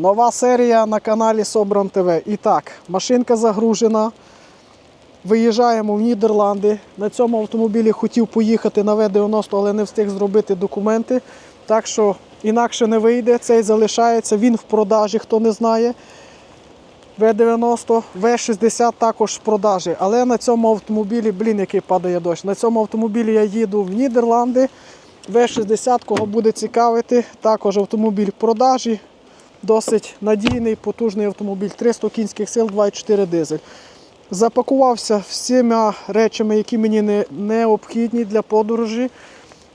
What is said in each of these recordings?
Нова серія на каналі Собран ТВ. І так, машинка загружена. Виїжджаємо в Нідерланди. На цьому автомобілі хотів поїхати на В-90, але не встиг зробити документи. Так що інакше не вийде. Цей залишається. Він в продажі, хто не знає. В-90, В-60 також в продажі. Але на цьому автомобілі, блін, який падає дощ. На цьому автомобілі я їду в Нідерланди. В-60, кого буде цікавити, також автомобіль в продажі. Досить надійний, потужний автомобіль, 300 кінських сил, 2,4 дизель. Запакувався всіма речами, які мені не, необхідні для подорожі.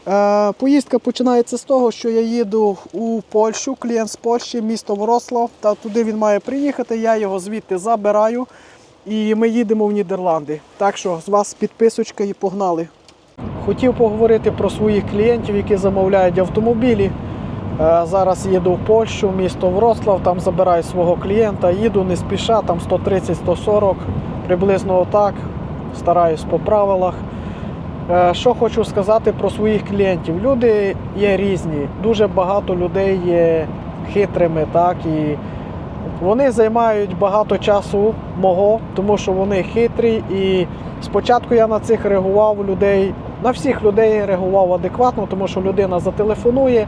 Е, поїздка починається з того, що я їду у Польщу, клієнт з Польщі, місто Врослав, та туди він має приїхати. Я його звідти забираю і ми їдемо в Нідерланди. Так що з вас підписочка і погнали. Хотів поговорити про своїх клієнтів, які замовляють автомобілі. Е, Зараз їду в Польщу, місто Вроцлав, там забираю свого клієнта, їду не спіша, там 130-140, приблизно отак. Стараюсь по правилах. Е, Що хочу сказати про своїх клієнтів. Люди є різні, дуже багато людей є хитрими, так, і вони займають багато часу мого, тому що вони хитрі. І спочатку я на цих реагував людей, на всіх людей реагував адекватно, тому що людина зателефонує,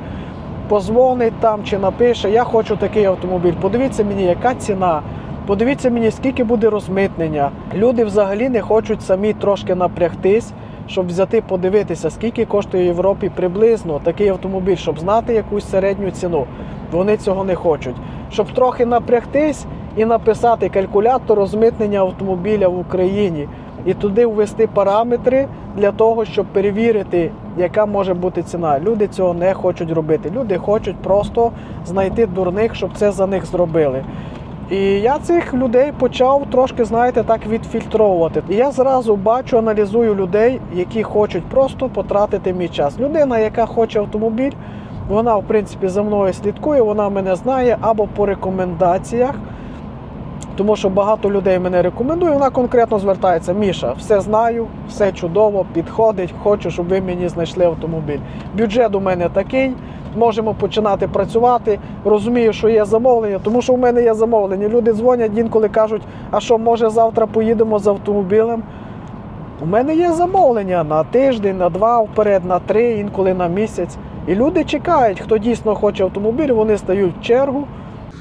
позвонить там чи напише, я хочу такий автомобіль. Подивіться мені, яка ціна. Подивіться мені, скільки буде розмитнення. Люди взагалі не хочуть самі трошки напрягтись, щоб взяти подивитися, скільки коштує в Європі приблизно такий автомобіль, щоб знати якусь середню ціну. Вони цього не хочуть. Щоб трохи напрягтись і написати калькулятор розмитнення автомобіля в Україні і туди ввести параметри для того, щоб перевірити, яка може бути ціна. Люди цього не хочуть робити. Люди хочуть просто знайти дурних, щоб це за них зробили. І я цих людей почав трошки, знаєте, так відфільтровувати. І я зразу бачу, аналізую людей, які хочуть просто потратити мій час. Людина, яка хоче автомобіль, вона, в принципі, за мною слідкує, вона мене знає або по рекомендаціях. Тому що багато людей мене рекомендує, вона конкретно звертається: Міша, все знаю, все чудово, підходить, хочу, щоб ви мені знайшли автомобіль. Бюджет у мене такий, можемо починати працювати. Розумію, що є замовлення, тому що в мене є замовлення. Люди дзвонять інколи кажуть, а що, може завтра поїдемо з автомобілем. У мене є замовлення на тиждень, на два вперед, на три, інколи на місяць. І люди чекають, хто дійсно хоче автомобіль, вони стають в чергу.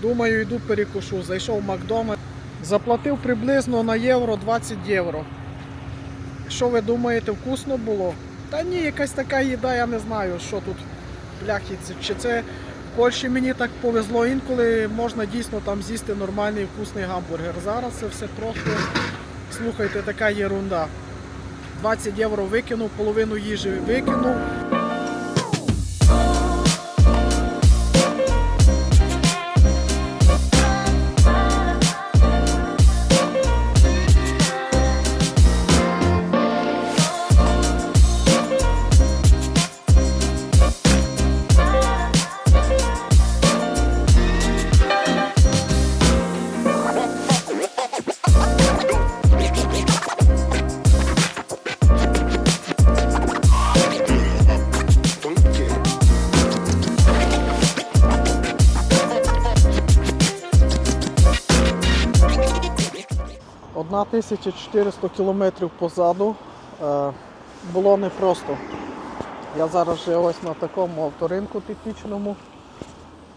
Думаю, йду перекушу. Зайшов в Макдональдс, заплатив приблизно на євро 20 євро. Що ви думаєте, вкусно було? Та ні, якась така їда, я не знаю, що тут бляхи. Чи це в Польщі мені так повезло, інколи можна дійсно там з'їсти нормальний вкусний гамбургер. Зараз це все просто, слухайте, така єрунда. 20 євро викинув, половину їжі викинув. Одна 1400 кілометрів позаду е, було непросто. Я зараз вже ось на такому авторинку типічному.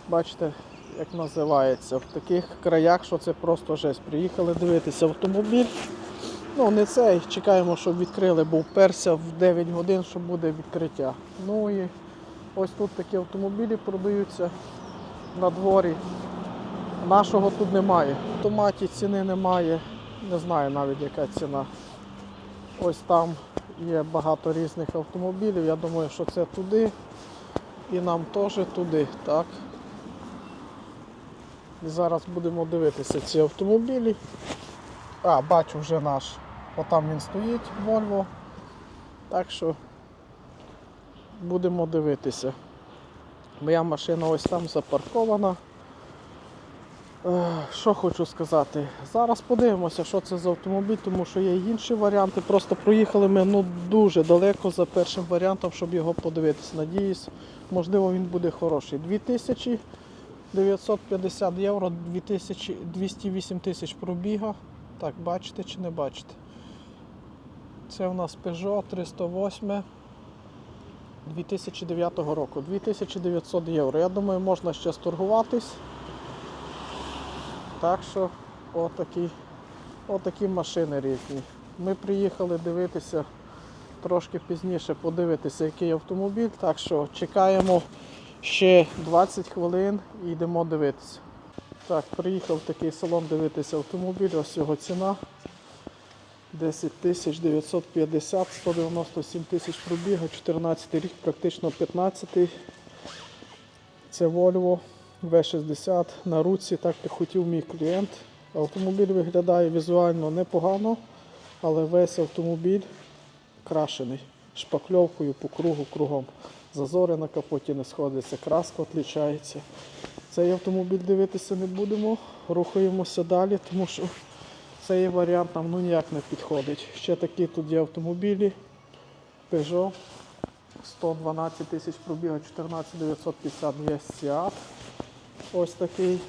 Бачите, як називається. В таких краях, що це просто жесть. Приїхали дивитися автомобіль. Ну, не цей, чекаємо, щоб відкрили, бо вперся в 9 годин, що буде відкриття. Ну і ось тут такі автомобілі продаються на дворі. Нашого тут немає. В автоматі ціни немає. Не знаю навіть яка ціна. Ось там є багато різних автомобілів. Я думаю, що це туди. І нам теж туди, так. І зараз будемо дивитися ці автомобілі. А, бачу вже наш. Отам він стоїть, Volvo. Так що будемо дивитися. Моя машина ось там запаркована. Що хочу сказати? Зараз подивимося, що це за автомобіль, тому що є інші варіанти. Просто проїхали ми ну, дуже далеко за першим варіантом, щоб його подивитися. Надіюсь, можливо, він буде хороший. 2000 950 євро, 208 тисяч пробіга. Так, бачите чи не бачите? Це у нас Peugeot 308 2009 року. 2900 євро. Я думаю, можна ще сторгуватись. Так що отакі, отакі машини різні. Ми приїхали дивитися трошки пізніше, подивитися, який автомобіль. Так що чекаємо ще 20 хвилин і йдемо дивитися. Так, приїхав в такий салон дивитися автомобіль, ось його ціна. 10 тисяч 950, 197 тисяч пробігу, 14 рік, практично 15. Це Volvo V60 на руці, так як хотів мій клієнт. Автомобіль виглядає візуально непогано, але весь автомобіль крашений шпакльовкою по кругу кругом. Зазори на капоті не сходяться, краска відлічається. Цей автомобіль дивитися не будемо, рухаємося далі, тому що цей варіант нам ну, ніяк не підходить. Ще такі тут є автомобілі. Peugeot 112 тисяч пробігу, 14950 є Seat. Ось такий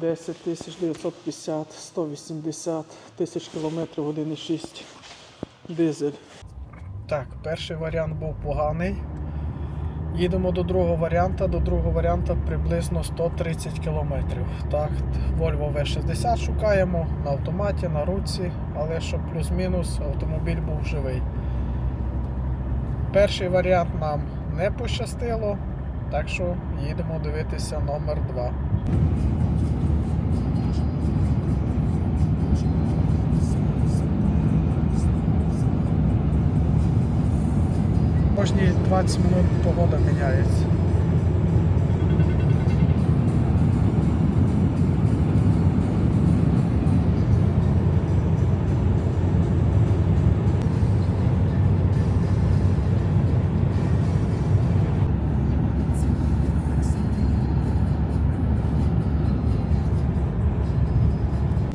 10 тисяч 950, 180 тисяч кілометрів 1,6 дизель. Так, перший варіант був поганий. Їдемо до другого варіанта. До другого варіанта приблизно 130 км. Так, Volvo V60 шукаємо на автоматі, на руці, але щоб плюс-мінус автомобіль був живий. Перший варіант нам не пощастило, так що їдемо дивитися номер 2. Кожні 20 минут погода міняється.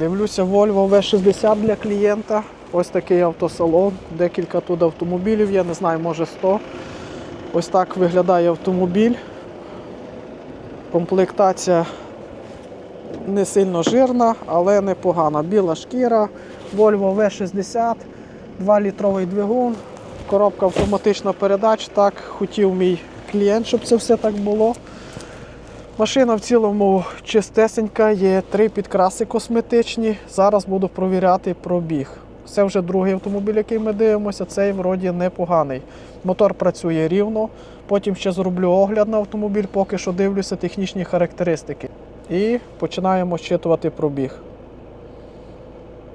Дивлюся Volvo V60 для клієнта. Ось такий автосалон, декілька тут автомобілів, я не знаю, може 100. Ось так виглядає автомобіль. Комплектація не сильно жирна, але непогана. Біла шкіра, Volvo V60, 2-літровий двигун, коробка автоматична передач. Так хотів мій клієнт, щоб це все так було. Машина в цілому чистесенька, є три підкраси косметичні. Зараз буду провіряти пробіг. Це вже другий автомобіль, який ми дивимося, цей вроді непоганий. Мотор працює рівно. Потім ще зроблю огляд на автомобіль, поки що дивлюся технічні характеристики. І починаємо щитувати пробіг.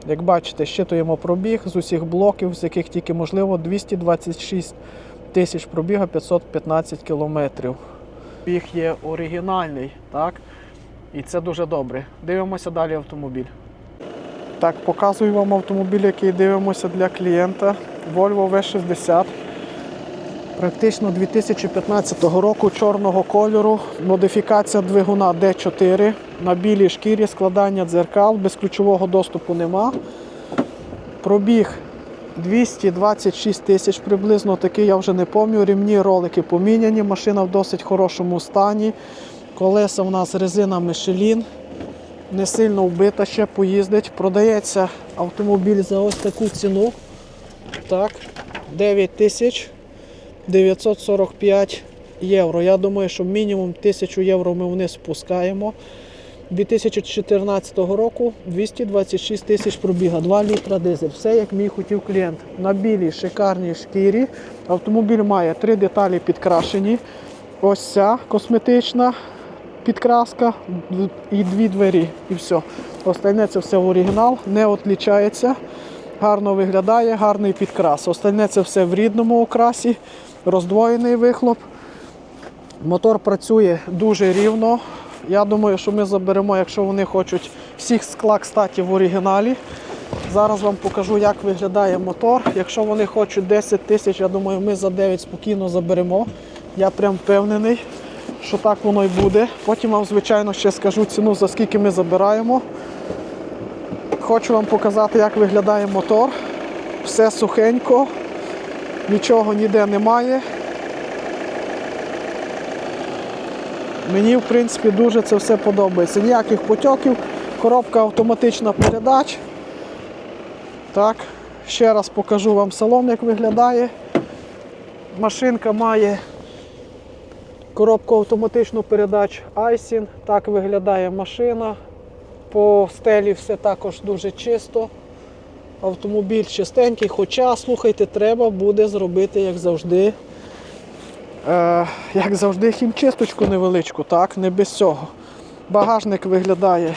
Як бачите, щитуємо пробіг з усіх блоків, з яких тільки можливо 226 тисяч пробіга 515 кілометрів. Біг є оригінальний, так? І це дуже добре. Дивимося далі автомобіль. Так, показую вам автомобіль, який дивимося для клієнта. Volvo V60. Практично 2015 року чорного кольору. Модифікація двигуна D4 на білій шкірі, складання дзеркал, без ключового доступу нема. Пробіг 226 тисяч приблизно такий, я вже не пам'ятаю. Рівні ролики поміняні, машина в досить хорошому стані. Колеса у нас резина Michelin. Не сильно вбита ще поїздить. Продається автомобіль за ось таку ціну. Так, 9 945 євро. Я думаю, що мінімум 1000 євро ми вниз спускаємо. 2014 року 226 тисяч пробіга, 2 літра дизель. Все як мій хотів клієнт. На білій шикарній шкірі. Автомобіль має три деталі підкрашені. Ось ця косметична підкраска і дві двері. І все. Остальне це все в оригінал, не відлічається. Гарно виглядає, гарний підкрас. Остальне це все в рідному окрасі, роздвоєний вихлоп. Мотор працює дуже рівно. Я думаю, що ми заберемо, якщо вони хочуть всіх скла, кстати, в оригіналі. Зараз вам покажу, як виглядає мотор. Якщо вони хочуть 10 тисяч, я думаю, ми за 9 спокійно заберемо. Я прям впевнений, що так воно і буде. Потім вам, звичайно, ще скажу ціну, за скільки ми забираємо. Хочу вам показати, як виглядає мотор. Все сухенько, нічого ніде немає. Мені, в принципі, дуже це все подобається. Ніяких потьоків, коробка автоматична передач. Так, ще раз покажу вам салон, як виглядає. Машинка має коробку автоматичну передач Айсін. Так виглядає машина. По стелі все також дуже чисто. Автомобіль чистенький, хоча, слухайте, треба буде зробити, як завжди. Е, як завжди, хімчисточку невеличку, так, не без цього. Багажник виглядає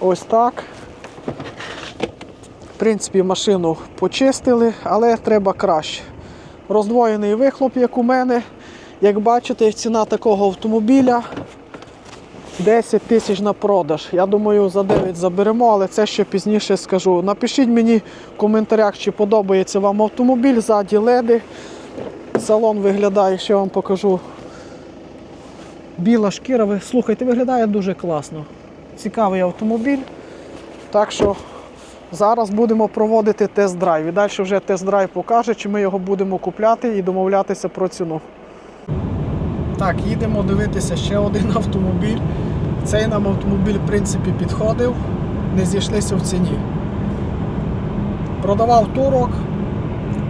ось так. В принципі, машину почистили, але треба краще. Роздвоєний вихлоп, як у мене. Як бачите, ціна такого автомобіля 10 тисяч на продаж. Я думаю, за 9 заберемо, але це ще пізніше скажу. Напишіть мені в коментарях, чи подобається вам автомобіль, ззаді леди. Салон виглядає, ще вам покажу. Біла шкіра, слухайте, виглядає дуже класно. Цікавий автомобіль. Так що зараз будемо проводити тест-драйв. І далі вже тест-драйв покаже, чи ми його будемо купляти і домовлятися про ціну. Так, їдемо дивитися ще один автомобіль. Цей нам автомобіль, в принципі, підходив, не зійшлися в ціні. Продавав турок.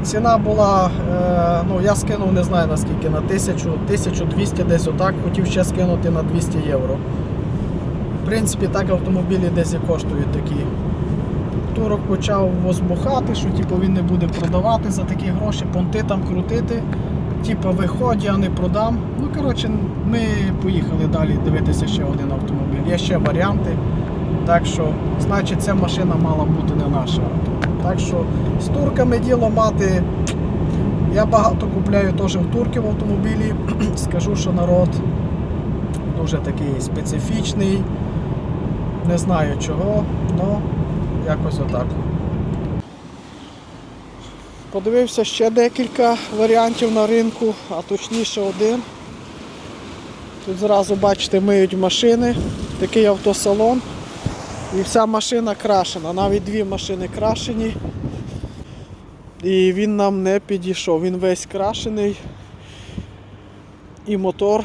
Ціна була, е, ну я скинув, не знаю наскільки, на 1000, 1200 десь отак, хотів ще скинути на 200 євро. В принципі, так автомобілі десь і коштують такі. Турок почав возбухати, що типу, він не буде продавати за такі гроші, понти там крутити. Типа виході, а не продам. Ну, коротше, ми поїхали далі дивитися ще один автомобіль. Є ще варіанти. Так що, значить, ця машина мала бути не наша. Так що з турками діло мати. Я багато купляю теж в турків автомобілі. Скажу, що народ дуже такий специфічний. Не знаю чого, але якось отак. Подивився ще декілька варіантів на ринку, а точніше один. Тут зразу бачите, миють машини, такий автосалон. І вся машина крашена, навіть дві машини крашені. І він нам не підійшов. Він весь крашений і мотор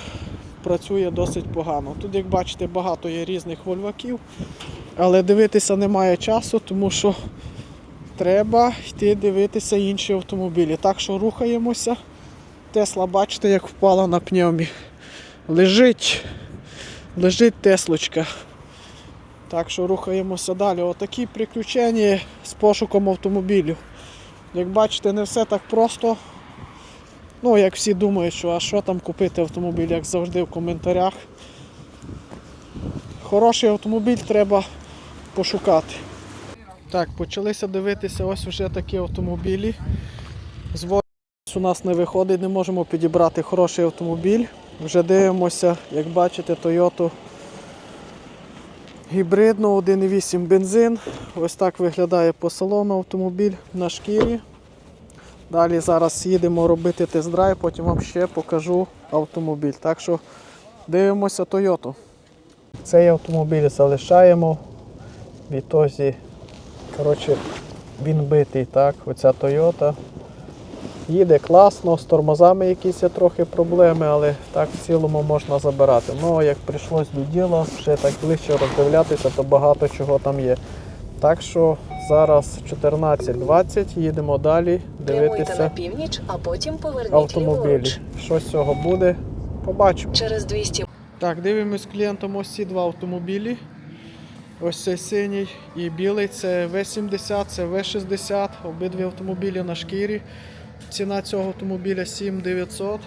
працює досить погано. Тут, як бачите, багато є різних вольваків, але дивитися немає часу, тому що треба йти дивитися інші автомобілі. Так що рухаємося. Тесла, бачите, як впала на пневмі. Лежить, лежить Теслочка. Так що рухаємося далі. Отакі приключення з пошуком автомобілів. Як бачите, не все так просто. Ну, як всі думають, що а що там купити автомобіль, як завжди в коментарях. Хороший автомобіль треба пошукати. Так, почалися дивитися ось вже такі автомобілі. З у нас не виходить, не можемо підібрати хороший автомобіль. Вже дивимося, як бачите, Toyota гібридну 1.8 бензин. Ось так виглядає по салону автомобіль на шкірі. Далі зараз їдемо робити тест-драйв, потім вам ще покажу автомобіль. Так що дивимося Toyota. Цей автомобіль залишаємо. Відтоді, коротше, він битий, так, оця Toyota. Їде класно, з тормозами якісь є трохи проблеми, але так в цілому можна забирати. Ну, як прийшлось до діла, ще так ближче роздивлятися, то багато чого там є. Так що зараз 14.20, їдемо далі Прямуйте на дивитися північ, а потім поверніть автомобілі. ліворуч. Що з цього буде, побачимо. Через 200 Так, дивимось з клієнтом ось ці два автомобілі. Ось цей синій і білий це В70, це В60, обидві автомобілі на шкірі. Ціна цього автомобіля 7900.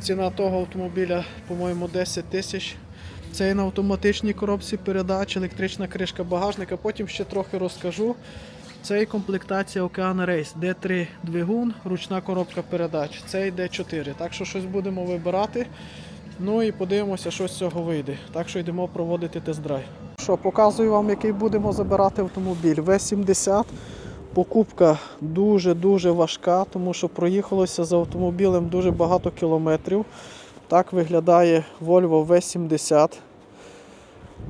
Ціна того автомобіля, по-моєму, 10 тисяч. Цей на автоматичній коробці передач, електрична кришка багажника. Потім ще трохи розкажу. Це і комплектація Ocean Race. D3 двигун, ручна коробка передач. Цей D4. Так що щось будемо вибирати. Ну і подивимося, що з цього вийде. Так що йдемо проводити тест-драйв. Що, показую вам, який будемо забирати автомобіль. В70. Покупка дуже-дуже важка, тому що проїхалося за автомобілем дуже багато кілометрів. Так виглядає Volvo V70.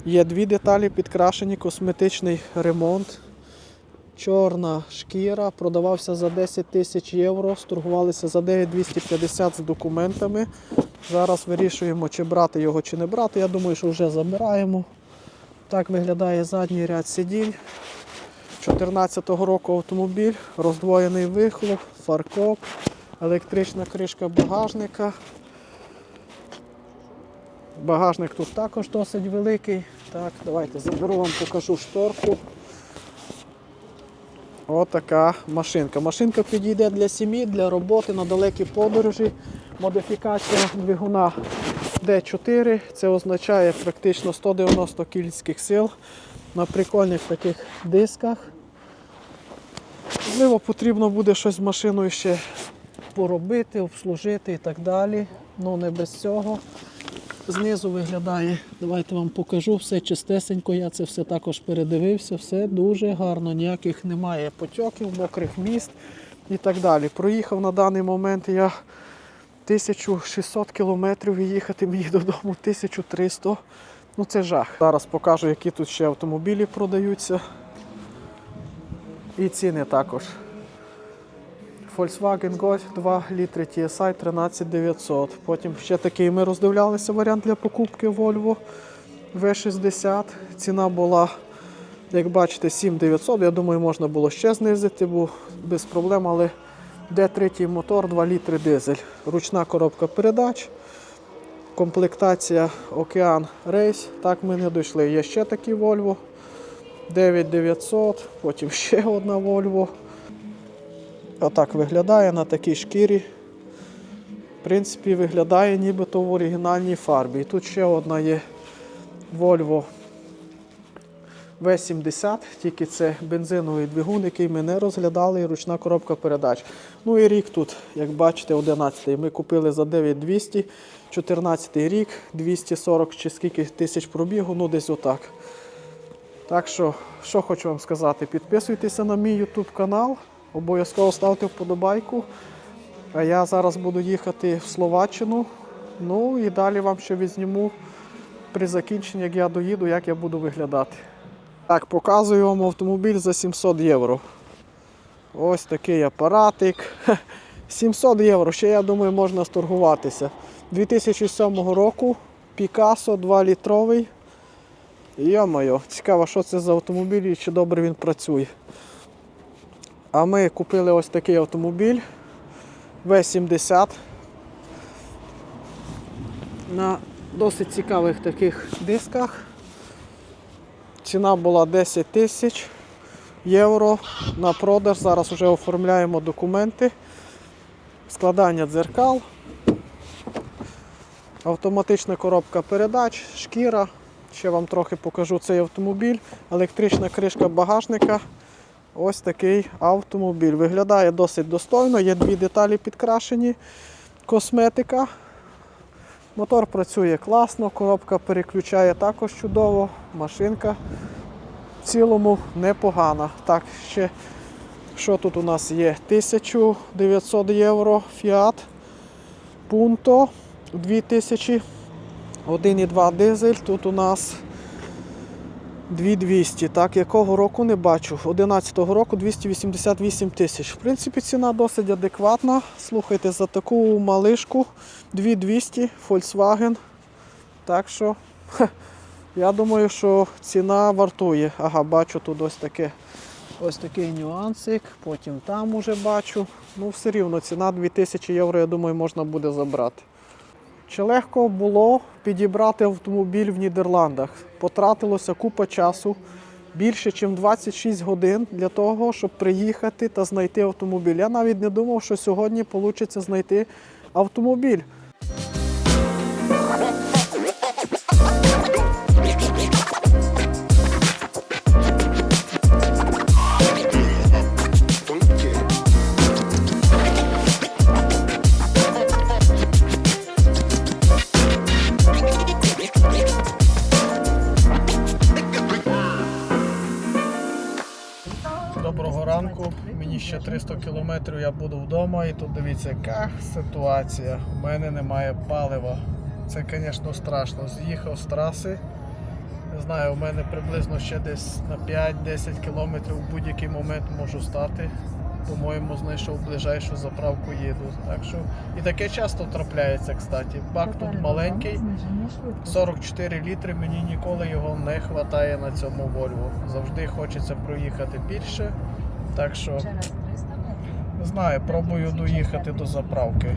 Є дві деталі підкрашені, косметичний ремонт. Чорна шкіра, продавався за 10 тисяч євро, сторгувалися за 9250 з документами. Зараз вирішуємо, чи брати його, чи не брати. Я думаю, що вже забираємо. Так виглядає задній ряд сидінь. 14-го року автомобіль, роздвоєний вихлоп, фаркоп, електрична кришка багажника. Багажник тут також досить великий. Так, давайте заберу вам, покажу шторку. Отака машинка. Машинка підійде для сім'ї, для роботи на далекі подорожі. Модифікація двигуна D4. Це означає практично 190 кінських сил на прикольних таких дисках. Можливо, потрібно буде щось з машиною ще поробити, обслужити і так далі. Ну не без цього. Знизу виглядає, давайте вам покажу, все чистесенько, я це все також передивився, все дуже гарно, ніяких немає потьоків, мокрих міст і так далі. Проїхав на даний момент я 1600 кілометрів і їхати мені додому 1300. Ну це жах. Зараз покажу, які тут ще автомобілі продаються. І ціни також. Volkswagen Golf 2 літри TSI 13900. Потім ще такий ми роздивлялися варіант для покупки Volvo V60. Ціна була, як бачите, 7900. Я думаю, можна було ще знизити, бо без проблем, але де третій мотор 2 літри дизель. Ручна коробка передач. Комплектація Океан Race. Так ми не дійшли. Є ще такі Volvo 9900, потім ще одна Volvo. Отак виглядає на такій шкірі. В принципі, виглядає нібито в оригінальній фарбі. І тут ще одна є Volvo V70, тільки це бензиновий двигун, який ми не розглядали, і ручна коробка передач. Ну і рік тут, як бачите, 11-й. Ми купили за 9200, 14 рік, 240 чи скільки тисяч пробігу, ну десь отак. Так що, що хочу вам сказати, підписуйтеся на мій YouTube канал, обов'язково ставте вподобайку. А я зараз буду їхати в Словаччину. Ну і далі вам ще відзніму при закінченні, як я доїду, як я буду виглядати. Так, показую вам автомобіль за 700 євро. Ось такий апаратик. 700 євро, ще я думаю, можна сторгуватися. 2007 року Picasso 2-літровий. Йо-моє, цікаво, що це за автомобіль і чи добре він працює. А ми купили ось такий автомобіль V70 на досить цікавих таких дисках. Ціна була 10 тисяч євро на продаж. Зараз вже оформляємо документи, складання дзеркал, автоматична коробка передач, шкіра. Ще вам трохи покажу цей автомобіль, електрична кришка багажника. Ось такий автомобіль. Виглядає досить достойно, є дві деталі підкрашені, косметика. Мотор працює класно, коробка переключає також чудово, машинка в цілому непогана. Так, ще що тут у нас є? 1900 євро Fiat Punto 2000, 1,2 дизель. Тут у нас 2200. Так, якого року не бачу. 11-го року 288 тисяч. В принципі, ціна досить адекватна. Слухайте, за таку малишку 2200 Volkswagen. Так що, хе, я думаю, що ціна вартує. Ага, бачу тут ось таке. Ось такий нюансик, потім там уже бачу. Ну, все рівно ціна 2000 євро, я думаю, можна буде забрати. Чи легко було підібрати автомобіль в Нідерландах? Потратилося купа часу, більше, ніж 26 годин для того, щоб приїхати та знайти автомобіль. Я навіть не думав, що сьогодні вийде знайти автомобіль. І тут дивіться, яка ситуація. У мене немає палива. Це, звісно, страшно. З'їхав з траси. Не знаю, у мене приблизно ще десь на 5-10 кілометрів в будь-який момент можу стати. по-моєму, знайшов ближайшу заправку їду. Так що і таке часто трапляється, кстати. Бак тут маленький, 44 літри, мені ніколи його не вистачає на цьому Volvo. Завжди хочеться проїхати більше. Так що Через 300 метрів. Знаю, пробую доїхати до заправки.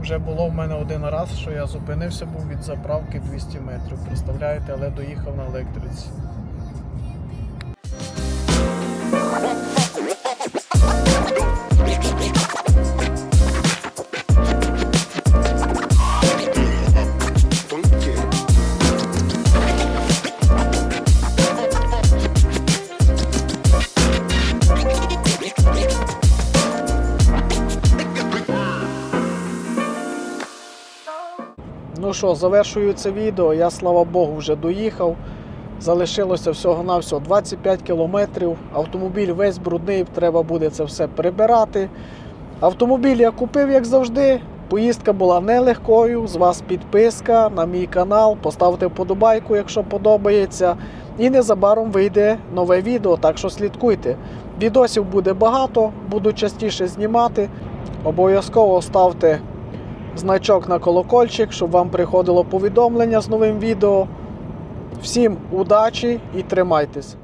Вже було в мене один раз, що я зупинився був від заправки 200 метрів. Представляєте, але доїхав на електриці. Ну що, завершую це відео. Я, слава Богу, вже доїхав. Залишилося всього-навсього 25 кілометрів. Автомобіль весь брудний, треба буде це все прибирати. Автомобіль я купив, як завжди. Поїздка була нелегкою. З вас підписка на мій канал. Поставте вподобайку, якщо подобається. І незабаром вийде нове відео, так що слідкуйте. Відосів буде багато, буду частіше знімати. Обов'язково ставте значок на колокольчик, щоб вам приходило повідомлення з новим відео. Всім удачі і тримайтесь!